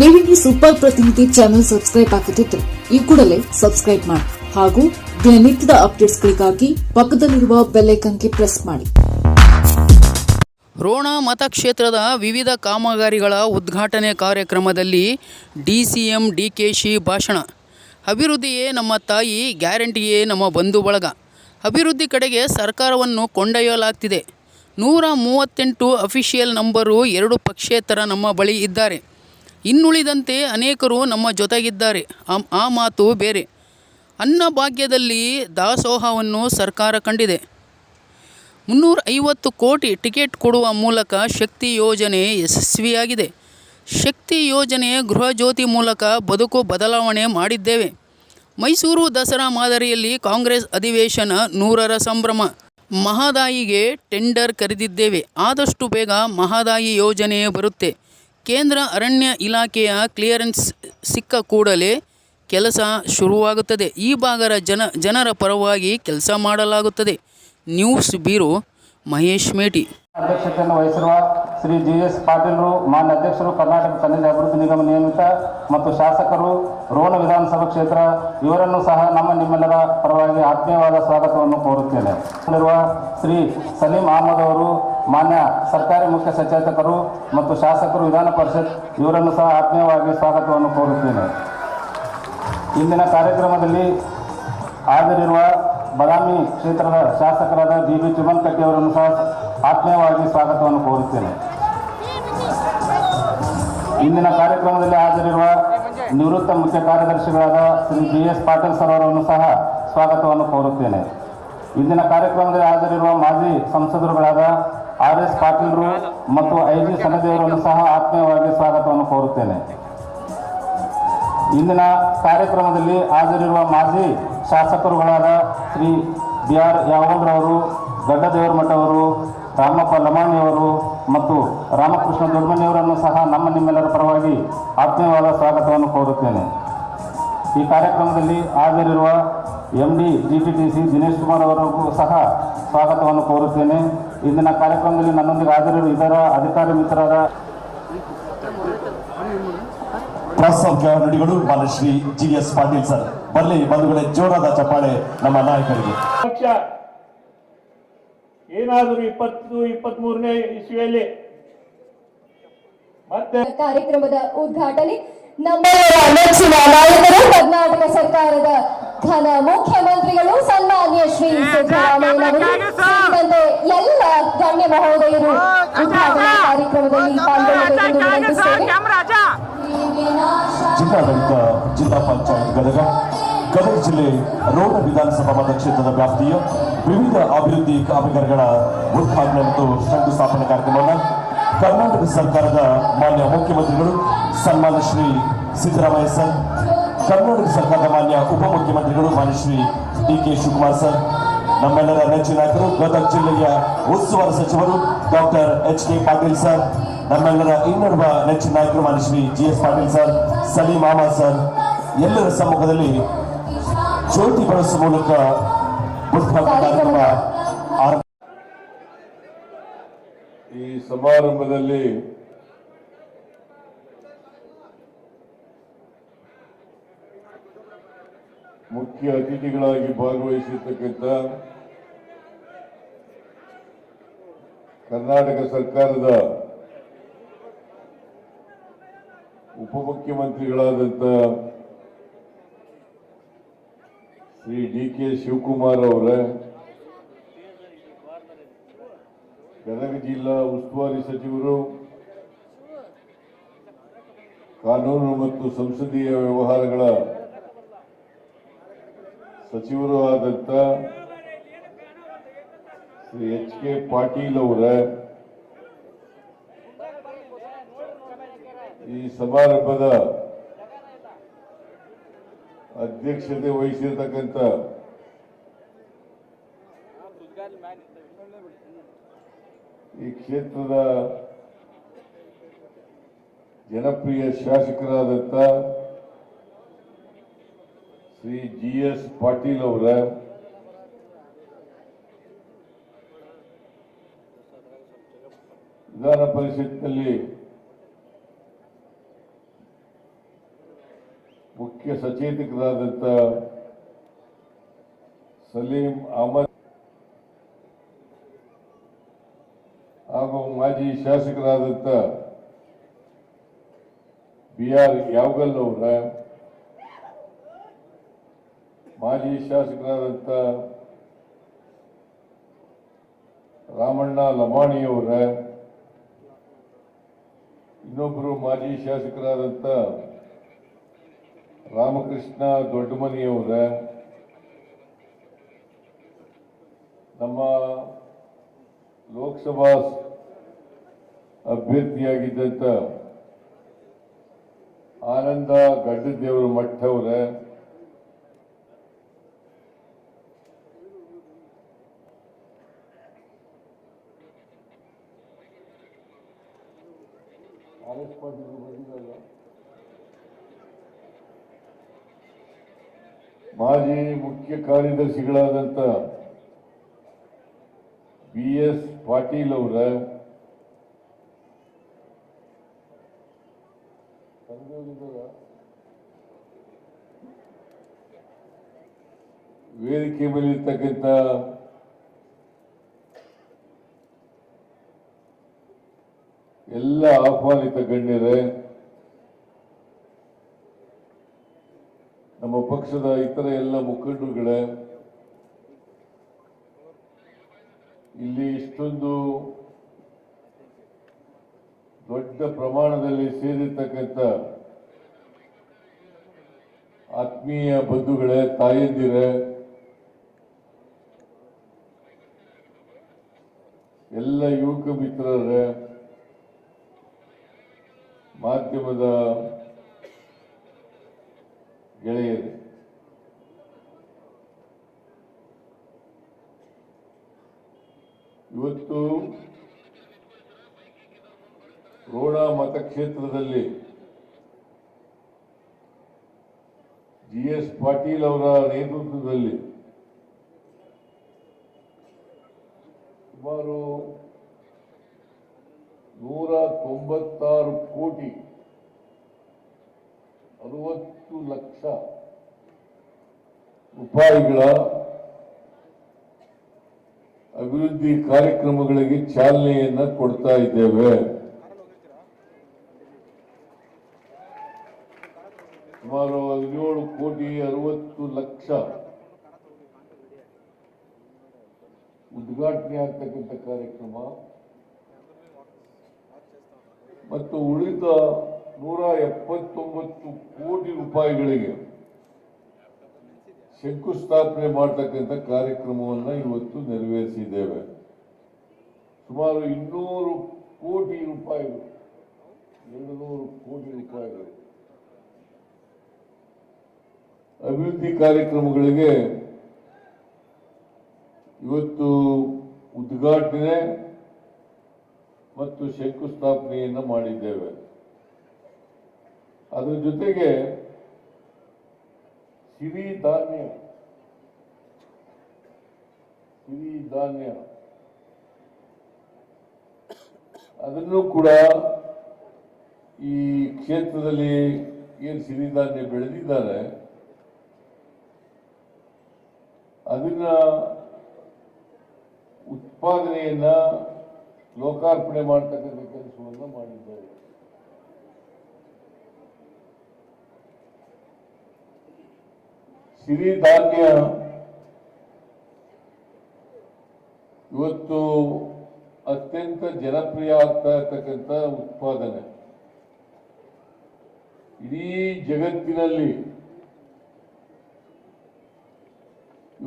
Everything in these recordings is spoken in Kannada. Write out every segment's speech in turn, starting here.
ನೀವಿಲ್ಲಿ ಸೂಪರ್ ಪ್ರತಿನಿಧಿ ಚಾನೆಲ್ ಸಬ್ಸ್ಕ್ರೈಬ್ ಆಗುತ್ತಿತ್ತು ಈ ಕೂಡಲೇ ಸಬ್ಸ್ಕ್ರೈಬ್ ಮಾಡಿ. ಹಾಗೂ ದಿನನಿತ್ಯದ ಅಪ್ಡೇಟ್ಸ್ಗಳಿಗಾಗಿ ಪಕ್ಕದಲ್ಲಿರುವ ಬೆಲ್ ಐಕನ್ಗೆ ಪ್ರೆಸ್ ಮಾಡಿ. ರೋಣ ಮತಕ್ಷೇತ್ರದ ವಿವಿಧ ಕಾಮಗಾರಿಗಳ ಉದ್ಘಾಟನೆ ಕಾರ್ಯಕ್ರಮದಲ್ಲಿ D C M D K she ಭಾಷಣ ಅಭಿವೃದ್ಧಿಯೇ ನಮ್ಮ ತಾಯಿ, ಗ್ಯಾರಂಟಿಯೇ ನಮ್ಮ ಬಂಧು ಬಳಗ. ಅಭಿವೃದ್ಧಿ ಕಡೆಗೆ ಸರ್ಕಾರವನ್ನು ಕೊಂಡೊಯ್ಯಲಾಗ್ತಿದೆ. ನೂರ ಮೂವತ್ತೆಂಟು ಅಫಿಷಿಯಲ್ ನಂಬರು ಎರಡು ಪಕ್ಷೇತರ ನಮ್ಮ ಬಳಿ ಇದ್ದಾರೆ. ಇನ್ನುಳಿದಂತೆ ಅನೇಕರು ನಮ್ಮ ಜೊತೆಗಿದ್ದಾರೆ. ಆ- ಮಾತು ಬೇರೆ. ಅನ್ನಭಾಗ್ಯದಲ್ಲಿ ದಾಸೋಹವನ್ನು ಸರ್ಕಾರ ಕಂಡಿದೆ. ಮುನ್ನೂರ ಐವತ್ತು ಕೋಟಿ ಟಿಕೆಟ್ ಕೊಡುವ ಮೂಲಕ ಶಕ್ತಿ ಯೋಜನೆ ಯಶಸ್ವಿಯಾಗಿದೆ. ಶಕ್ತಿ ಯೋಜನೆ ಗೃಹ ಜ್ಯೋತಿ ಮೂಲಕ ಬದುಕು ಬದಲಾವಣೆ ಮಾಡಿದ್ದೇವೆ. ಮೈಸೂರು ದಸರಾ ಮಾದರಿಯಲ್ಲಿ ಕಾಂಗ್ರೆಸ್ ಅಧಿವೇಶನ ನೂರರ ಸಂಭ್ರಮ. ಮಹದಾಯಿಗೆ ಟೆಂಡರ್ ಕರೆದಿದ್ದೇವೆ. ಆದಷ್ಟು ಬೇಗ ಮಹದಾಯಿ ಯೋಜನೆ ಬರುತ್ತೆ. ಕೇಂದ್ರ ಅರಣ್ಯ ಇಲಾಖೆಯ ಕ್ಲಿಯರೆನ್ಸ್ ಸಿಕ್ಕ ಕೂಡಲೇ ಕೆಲಸ ಶುರುವಾಗುತ್ತದೆ. ಈ ಭಾಗದ ಜನ, ಜನರ ಪರವಾಗಿ ಕೆಲಸ ಮಾಡಲಾಗುತ್ತದೆ. News bureau Mahesh Meti. ಅಧ್ಯಕ್ಷತೆಯನ್ನು ವಹಿಸಿರುವ ಶ್ರೀ ಜಿ ಎಸ್ ಪಾಟೀಲ್ರು, ಮಾನ್ಯ ಅಧ್ಯಕ್ಷರು, ಕರ್ನಾಟಕ ಖನಿಜ ಅಭಿವೃದ್ಧಿ ನಿಗಮ ನಿಯಮಿತ ಮತ್ತು ಶಾಸಕರು, ರೋಣ ವಿಧಾನಸಭಾ ಕ್ಷೇತ್ರ, ಇವರನ್ನು ಸಹ ನಮ್ಮ ನಿಮ್ಮೆಲ್ಲರ ಪರವಾಗಿ ಆತ್ಮೀಯವಾದ ಸ್ವಾಗತವನ್ನು ಕೋರುತ್ತೇನೆ. ಶ್ರೀ ಸಲೀಂ ಅಹಮದ್ ಅವರು ಮಾನ್ಯ ಸರ್ಕಾರಿ ಮುಖ್ಯ ಸಚೇತಕರು ಮತ್ತು ಶಾಸಕರು ವಿಧಾನ ಪರಿಷತ್, ಇವರನ್ನು ಸಹ ಆತ್ಮೀಯವಾಗಿ ಸ್ವಾಗತವನ್ನು ಕೋರುತ್ತೇನೆ. ಇಂದಿನ ಕಾರ್ಯಕ್ರಮದಲ್ಲಿ ಹಾಜರಿರುವ ಬದಾಮಿ ಕ್ಷೇತ್ರದ ಶಾಸಕರಾದ ಬಿ ಬಿ ಚಿಮನ್ಕಟ್ಟಿ ಅವರನ್ನು ಸಹ ಆತ್ಮೀಯವಾಗಿ ಸ್ವಾಗತವನ್ನು ಕೋರುತ್ತೇನೆ. ಇಂದಿನ ಕಾರ್ಯಕ್ರಮದಲ್ಲಿ ಹಾಜರಿರುವ ನಿವೃತ್ತ ಮುಖ್ಯ ಕಾರ್ಯದರ್ಶಿಗಳಾದ Shri B S Patil sir ಅವರನ್ನು ಸಹ ಸ್ವಾಗತವನ್ನು ಕೋರುತ್ತೇನೆ. ಇಂದಿನ ಕಾರ್ಯಕ್ರಮದಲ್ಲಿ ಹಾಜರಿರುವ ಮಾಜಿ ಸಂಸದರುಗಳಾದ ಆರ್ ಎಸ್ ಪಾಟೀಲ್ರು ಮತ್ತು ಐ ಜಿ ಸನದೇವರನ್ನು ಸಹ ಆತ್ಮೀಯವಾಗಿ ಸ್ವಾಗತವನ್ನು ಕೋರುತ್ತೇನೆ. ಇಂದಿನ ಕಾರ್ಯಕ್ರಮದಲ್ಲಿ ಹಾಜರಿರುವ ಮಾಜಿ ಶಾಸಕರುಗಳಾದ ಶ್ರೀ ಬಿ ಆರ್ ಯಾವಂದ್ರವರು ದೊಡ್ಡದೇವರಮಠವರು, ರಾಮಪ್ಪ ಲಮಾಣಿಯವರು ಮತ್ತು ರಾಮಕೃಷ್ಣ ದೊಡ್ಮನಿಯವರನ್ನು ಸಹ ನಮ್ಮ ನಿಮ್ಮೆಲ್ಲರ ಪರವಾಗಿ ಆತ್ಮೀಯವಾದ ಸ್ವಾಗತವನ್ನು ಕೋರುತ್ತೇನೆ. ಈ ಕಾರ್ಯಕ್ರಮದಲ್ಲಿ ಹಾಜರಿರುವ M D, G T T C Dinesh Kumar ಅವರಿಗೂ ಸಹ ಸ್ವಾಗತವನ್ನು ಕೋರುತ್ತೇನೆ. ಇಂದಿನ ಕಾರ್ಯಕ್ರಮದಲ್ಲಿ ನನ್ನೊಂದಿಗೆ ಹಾಜರಿರುವ ಇದರ ಅಧಿಕಾರಿ ಮಿತ್ರರಾದ ಪ್ರಾಸ್ತಾವಿಕ ನುಡಿಗಳು Balashri Shri G S Patil sir. ಬರಲಿ ಬಂಧುಗಳೇ ಜೋರಾದ ಚಪ್ಪಾಳೆ ನಮ್ಮ ನಾಯಕರಿಗೆ. ಪಕ್ಷ ಏನಾದರೂ ಇಪ್ಪತ್ತು ಇಪ್ಪತ್ತ್ ಮೂರನೇ ಇಸ್ವಿಯಲ್ಲಿ ಮತ್ತೆ ಕಾರ್ಯಕ್ರಮದ ಉದ್ಘಾಟನೆ ನಮ್ಮೆಲ್ಲರ ನೆಚ್ಚಿನ ನಾಯಕರು ಕರ್ನಾಟಕ ಸರ್ಕಾರದ ಘನ ಮುಖ್ಯಮಂತ್ರಿಗಳು ಸನ್ಮಾನ್ಯ ಶ್ರೀ ಸಿದ್ದರಾಮಯ್ಯನವರು ಸೇರಿದಂತೆ ಎಲ್ಲ ಗಣ್ಯ ಮಹೋದಯರು ಉದ್ಘಾಟನಾ ಕಾರ್ಯಕ್ರಮದಲ್ಲಿ ಜಿಲ್ಲಾಡಳಿತ ಜಿಲ್ಲಾ ಪಂಚಾಯತ್ ಗದಗ ಗದಗ ಜಿಲ್ಲೆ ರೋಣ ವಿಧಾನಸಭಾ ಮತಕ್ಷೇತ್ರದ ವ್ಯಾಪ್ತಿಯ ವಿವಿಧ ಅಭಿವೃದ್ಧಿ ಕಾಮಗಾರಿಗಳ ಉದ್ಘಾಟನೆ ಮತ್ತು ಶಂಕುಸ್ಥಾಪನೆ ಕಾರ್ಯಕ್ರಮವನ್ನು ಕರ್ನಾಟಕ ಸರ್ಕಾರದ ಮಾನ್ಯ ಮುಖ್ಯಮಂತ್ರಿಗಳು ಸನ್ಮಾನ್ಯ ಶ್ರೀ ಸಿದ್ದರಾಮಯ್ಯ ಸರ್, ಕರ್ನಾಟಕ ಸರ್ಕಾರದ ಮಾನ್ಯ ಉಪಮುಖ್ಯಮಂತ್ರಿಗಳು ಮಾನ್ಯ Shri D K Shivakumar sir, ನಮ್ಮೆಲ್ಲರ ನೆಚ್ಚಿನ ನಾಯಕರು, ಗದಗ ಜಿಲ್ಲೆಯ ಉಸ್ತುವಾರಿ ಸಚಿವರು doctor H K Patil sir, ನಮ್ಮೆಲ್ಲರ ಇನ್ನೊಬ್ಬ ನೆಚ್ಚಿನ ನಾಯಕರು ಮಾನ್ಯ Shri G S Patil sir, Salim Ahmed sir, ಎಲ್ಲರ ಸಮ್ಮುಖದಲ್ಲಿ ಜ್ಯೋತಿ ಬಳಸುವ ಮೂಲಕ ಕಾರ್ಯಕ್ರಮ ಆರಂಭ ಸಮಾರಂಭದಲ್ಲಿ ಮುಖ್ಯ ಅತಿಥಿಗಳಾಗಿ ಭಾಗವಹಿಸಿರ್ತಕ್ಕಂಥ ಕರ್ನಾಟಕ ಸರ್ಕಾರದ ಉಪಮುಖ್ಯಮಂತ್ರಿಗಳಾದಂಥ ಶ್ರೀ ಡಿ ಕೆ ಶಿವಕುಮಾರ್ ಅವರೇ ಗದಗ ಜಿಲ್ಲಾ ಉಸ್ತುವಾರಿ ಸಚಿವರು ಕಾನೂನು ಮತ್ತು ಸಂಸದೀಯ ವ್ಯವಹಾರಗಳ ಸಚಿವರು ಆದಂತ ಶ್ರೀ ಎಚ್ ಕೆ ಪಾಟೀಲ್ ಅವರ ಈ ಸಮಾರಂಭದ ಅಧ್ಯಕ್ಷತೆ ವಹಿಸಿರ್ತಕ್ಕಂಥ ಈ ಕ್ಷೇತ್ರದ ಜನಪ್ರಿಯ ಶಾಸಕರಾದಂಥ ಶ್ರೀ ಜಿ ಎಸ್ ಪಾಟೀಲ್ ಅವರ, ವಿಧಾನ ಪರಿಷತ್ನಲ್ಲಿ ಮುಖ್ಯ ಸಚೇತಕರಾದಂಥ ಸಲೀಂ ಅಹಮದ್ ಹಾಗೂ ಮಾಜಿ ಶಾಸಕರಾದಂಥ ಬಿ ಆರ್ ಯಾವಗಲ್ ಅವರ ಮಾಜಿ ಶಾಸಕರಾದಂಥ ರಾಮಣ್ಣ ಲಮಾಣಿಯವರ ಇನ್ನೊಬ್ಬರು ಮಾಜಿ ಶಾಸಕರಾದಂಥ ರಾಮಕೃಷ್ಣ ದೊಡ್ಡಮನಿಯವರ, ನಮ್ಮ ಲೋಕಸಭಾ ಅಭ್ಯರ್ಥಿಯಾಗಿದ್ದಂಥ ಆನಂದ ಗಡ್ಡದೇವರ ಮಠ ಅವರ ಆರ್ ಎಸ್ ಪಾಟೀಲ್ ಬಂದಿದ್ದಲ್ಲ ಮಾಜಿ ಮುಖ್ಯ ಕಾರ್ಯದರ್ಶಿಗಳಾದಂಥ ಬಿ ಎಸ್ ಪಾಟೀಲ್ ಅವರ ವೇದಿಕೆ ಮೇಲೆ ಇರ್ತಕ್ಕಂಥ ಎಲ್ಲ ಆಹ್ವಾನಿತ ಗಣ್ಯರೇ ನಮ್ಮ ಪಕ್ಷದ ಇತರ ಎಲ್ಲ ಮುಖಂಡರುಗಳೇ ಇಲ್ಲಿ ಇಷ್ಟೊಂದು ದೊಡ್ಡ ಪ್ರಮಾಣದಲ್ಲಿ ಸೇರಿರ್ತಕ್ಕಂಥ ಆತ್ಮೀಯ ಬಂಧುಗಳೇ ತಾಯಂದಿರೇ ಎಲ್ಲ ಯುವಕ ಮಿತ್ರರೇ ಮಾಧ್ಯಮದ ಗೆಳೆಯರೇ ಇವತ್ತು ರೋಣ ಮತಕ್ಷೇತ್ರದಲ್ಲಿ ಜಿ ಎಸ್ ಪಾಟೀಲ್ ಅವರ ನೇತೃತ್ವದಲ್ಲಿ ಸುಮಾರು ನೂರ ತೊಂಬತ್ತಾರು ಕೋಟಿ ಅರವತ್ತು ಲಕ್ಷ ರೂಪಾಯಿಗಳ ಅಭಿವೃದ್ಧಿ ಕಾರ್ಯಕ್ರಮಗಳಿಗೆ ಚಾಲನೆಯನ್ನು ಕೊಡ್ತಾ ಇದ್ದೇವೆ. ಸುಮಾರು ಹದಿನೇಳು ಕೋಟಿ ಅರವತ್ತು ಲಕ್ಷ ಉದ್ಘಾಟನೆ ಆಗ್ತಕ್ಕಂಥ ಕಾರ್ಯಕ್ರಮ. ಮತ್ತು ಉಳಿದ ನೂರ ಎಪ್ಪತ್ತೊಂಬತ್ತು ಕೋಟಿ ರೂಪಾಯಿಗಳಿಗೆ ಶಂಕುಸ್ಥಾಪನೆ ಮಾಡತಕ್ಕಂಥ ಕಾರ್ಯಕ್ರಮವನ್ನು ಇವತ್ತು ನೆರವೇರಿಸಿದ್ದೇವೆ. ಸುಮಾರು ಇನ್ನೂರು ಕೋಟಿ ರೂಪಾಯಿಗಳು, ಎರಡು ನೂರು ಕೋಟಿ ರೂಪಾಯಿಗಳು. ಅಭಿವೃದ್ಧಿ ಕಾರ್ಯಕ್ರಮಗಳಿಗೆ ಇವತ್ತು ಉದ್ಘಾಟನೆ ಮತ್ತು ಶಂಕುಸ್ಥಾಪನೆಯನ್ನು ಮಾಡಿದ್ದೇವೆ. ಅದರ ಜೊತೆಗೆ ಸಿರಿ ಧಾನ್ಯ ಸಿರಿ ಧಾನ್ಯ, ಅದನ್ನು ಕೂಡ ಈ ಕ್ಷೇತ್ರದಲ್ಲಿ ಏನು ಸಿರಿಧಾನ್ಯ ಬೆಳೆದಿದ್ದಾರೆ ಅದನ್ನ ಉತ್ಪಾದನೆಯನ್ನ ಲೋಕಾರ್ಪಣೆ ಮಾಡ್ತಕ್ಕಂಥ ಕೆಲಸವನ್ನು ಮಾಡಿದ್ದಾರೆ. ಸಿರಿಧಾನ್ಯ ಇವತ್ತು ಅತ್ಯಂತ ಜನಪ್ರಿಯ ಆಗ್ತಾ ಇರ್ತಕ್ಕಂಥ ಉತ್ಪಾದನೆ. ಇಡೀ ಜಗತ್ತಿನಲ್ಲಿ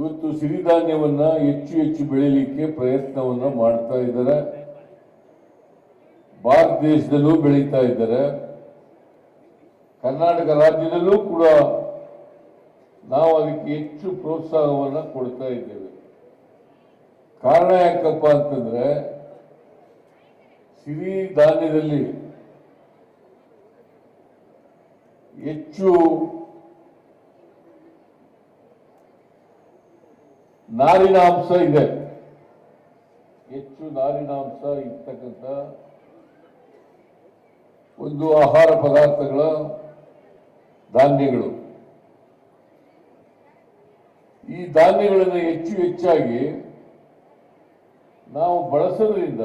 ಇವತ್ತು ಸಿರಿಧಾನ್ಯವನ್ನ ಹೆಚ್ಚು ಹೆಚ್ಚು ಬೆಳೀಲಿಕ್ಕೆ ಪ್ರಯತ್ನವನ್ನ ಮಾಡ್ತಾ ಇದ್ದಾರೆ. ಭಾರತ ದೇಶದಲ್ಲೂ ಬೆಳೀತಾ ಇದ್ದಾರೆ. ಕರ್ನಾಟಕ ರಾಜ್ಯದಲ್ಲೂ ಕೂಡ ನಾವು ಅದಕ್ಕೆ ಹೆಚ್ಚು ಪ್ರೋತ್ಸಾಹವನ್ನ ಕೊಡ್ತಾ ಇದ್ದೇವೆ. ಕಾರಣ ಯಾಕಪ್ಪ ಅಂತಂದ್ರೆ ಸಿರಿ ಧಾನ್ಯದಲ್ಲಿ ನಾರಿನಾಂಶ ಇದೆ. ಹೆಚ್ಚು ನಾರಿನಾಂಶ ಇರ್ತಕ್ಕಂಥ ಒಂದು ಆಹಾರ ಪದಾರ್ಥಗಳ ಧಾನ್ಯಗಳು. ಈ ಧಾನ್ಯಗಳನ್ನು ಹೆಚ್ಚು ಹೆಚ್ಚಾಗಿ ನಾವು ಬಳಸೋದ್ರಿಂದ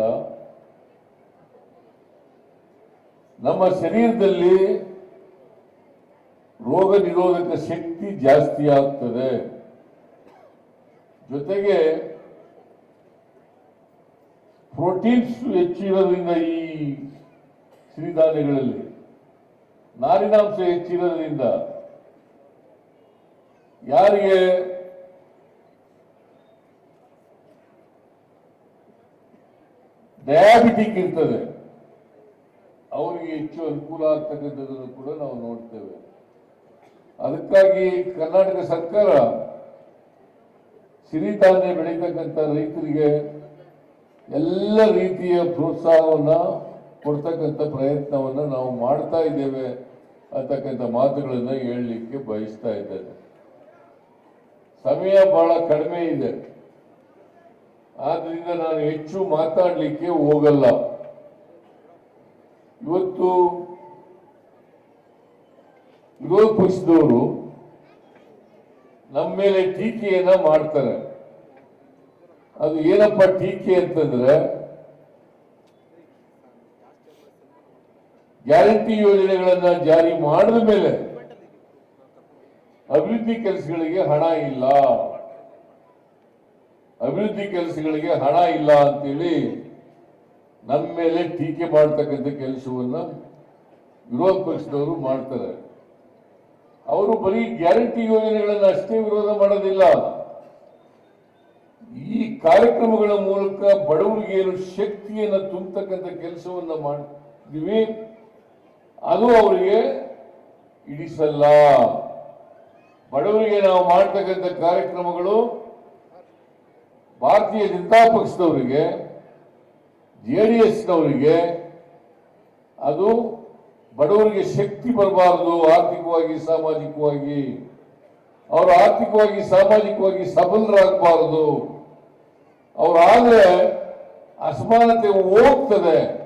ನಮ್ಮ ಶರೀರದಲ್ಲಿ ರೋಗ ನಿರೋಧಕ ಶಕ್ತಿ ಜಾಸ್ತಿ ಆಗ್ತದೆ. ಜೊತೆಗೆ ಪ್ರೋಟೀನ್ಸ್ ಹೆಚ್ಚಿರೋದ್ರಿಂದ ಈ ಸಿರಿಧಾನ್ಯಗಳಲ್ಲಿ, ನಾರಿನಾಂಶ ಹೆಚ್ಚಿರೋದ್ರಿಂದ ಯಾರಿಗೆ ಡಯಾಬಿಟಿಕ್ ಇರ್ತದೆ, ಅವರಿಗೆ ಹೆಚ್ಚು ಅನುಕೂಲ ಆಗ್ತಕ್ಕಂಥದ್ದನ್ನು ಕೂಡ ನಾವು ನೋಡ್ತೇವೆ. ಅದಕ್ಕಾಗಿ ಕರ್ನಾಟಕ ಸರ್ಕಾರ ಸಿರಿಧಾನ್ಯ ಬೆಳೀತಕ್ಕಂಥ ರೈತರಿಗೆ ಎಲ್ಲ ರೀತಿಯ ಪ್ರೋತ್ಸಾಹವನ್ನು ಕೊಡ್ತಕ್ಕಂಥ ಪ್ರಯತ್ನವನ್ನು ನಾವು ಮಾಡ್ತಾ ಇದ್ದೇವೆ ಅಂತಕ್ಕಂಥ ಮಾತುಗಳನ್ನು ಹೇಳಲಿಕ್ಕೆ ಬಯಸ್ತಾ ಇದ್ದೇನೆ. ಸಮಯ ಬಹಳ ಕಡಿಮೆ ಇದೆ. ಆದ್ದರಿಂದ ನಾನು ಹೆಚ್ಚು ಮಾತಾಡಲಿಕ್ಕೆ ಹೋಗಲ್ಲ. ಇವತ್ತು ವಿರೋಧ ಪಕ್ಷದವರು ನಮ್ಮ ಮೇಲೆ ಟೀಕೆಯನ್ನ ಮಾಡ್ತಾರೆ. ಅದು ಏನಪ್ಪ ಟೀಕೆ ಅಂತಂದ್ರೆ, ಗ್ಯಾರಂಟಿ ಯೋಜನೆಗಳನ್ನ ಜಾರಿ ಮಾಡಿದ ಮೇಲೆ ಅಭಿವೃದ್ಧಿ ಕೆಲಸಗಳಿಗೆ ಹಣ ಇಲ್ಲ. ಅಭಿವೃದ್ಧಿ ಕೆಲಸಗಳಿಗೆ ಹಣ ಇಲ್ಲ ಅಂತೇಳಿ ನಮ್ಮ ಮೇಲೆ ಟೀಕೆ ಮಾಡ್ತಕ್ಕಂಥ ಕೆಲಸವನ್ನ ವಿರೋಧ ಪಕ್ಷದವರು ಮಾಡ್ತಾರೆ. ಅವರು ಬರೀ ಗ್ಯಾರಂಟಿ ಯೋಜನೆಗಳನ್ನು ಅಷ್ಟೇ ವಿರೋಧ ಮಾಡೋದಿಲ್ಲ. ಈ ಕಾರ್ಯಕ್ರಮಗಳ ಮೂಲಕ ಬಡವರಿಗೆ ಏನು ಶಕ್ತಿಯನ್ನು ತುಂಬತಕ್ಕಂಥ ಕೆಲಸವನ್ನು ಮಾಡಿದ್ವಿ ಅದು ಅವರಿಗೆ ಇಡಿಸಲ್ಲ. ಬಡವರಿಗೆ ನಾವು ಮಾಡ್ತಕ್ಕಂಥ ಕಾರ್ಯಕ್ರಮಗಳು ಭಾರತೀಯ ಜನತಾ ಪಕ್ಷದವರಿಗೆ, ಜೆ ಡಿ ಎಸ್ನವರಿಗೆ, ಅದು ಬಡವರಿಗೆ ಶಕ್ತಿ ಬರಬಾರದು ಆರ್ಥಿಕವಾಗಿ ಸಾಮಾಜಿಕವಾಗಿ. ಅವರು ಆರ್ಥಿಕವಾಗಿ ಸಾಮಾಜಿಕವಾಗಿ ಸಬಲರಾಗಬಾರದು. ಅವರಾದ್ರೆ ಅಸಮಾನತೆ ಹೋಗ್ತದೆ.